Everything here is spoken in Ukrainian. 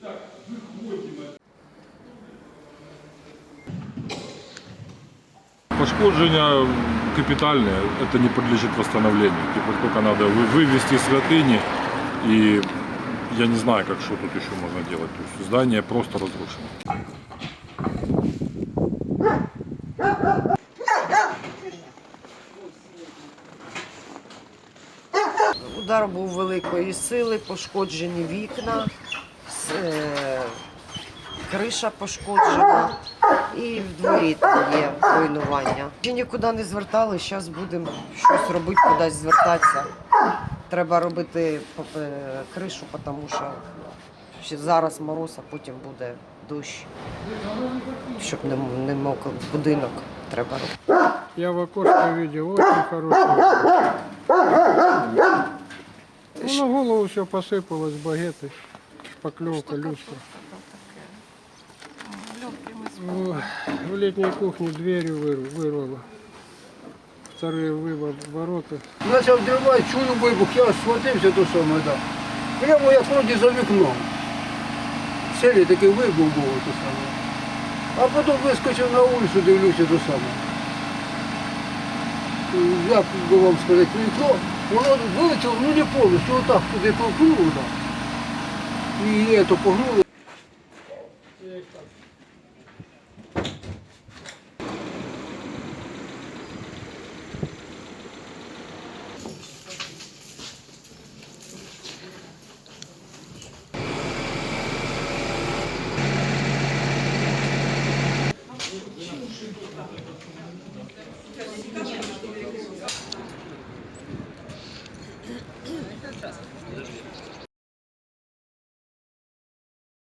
Так, виходимо. Капитальное, это не подлежит восстановлению. Типа только надо вывести из святыни, и я не знаю, как что тут еще можно делать. То есть здание просто разрушено. Удар був великої сили, пошкоджені вікна, е, криша пошкоджена і в дворі там є руйнування. Ще нікуди не звертали, зараз будемо щось робити, кудись звертатися. Треба робити е, кришу, тому що зараз мороз, а потім буде дощ. Щоб не, не мок будинок треба робити. Я в окошко видел очень хороший. Ну, на голову все посыпалось, багеты, шпаклевка, люстра. В, в летней кухне двери выр- вырвало. Вторые вывод, ворота. Почав дривати, чую вибух, я схватився до саме, да. Прямо як вроді за вікном. В селі такий вибух був то саме. А потім вискочив на вулицю, дивлюся до саме. Е, як би вам сказати, ну, вікно, воно вилетіло, ну не повністю, отак туди прокнуло. Да. І це погнуло. Thank you. Подожди.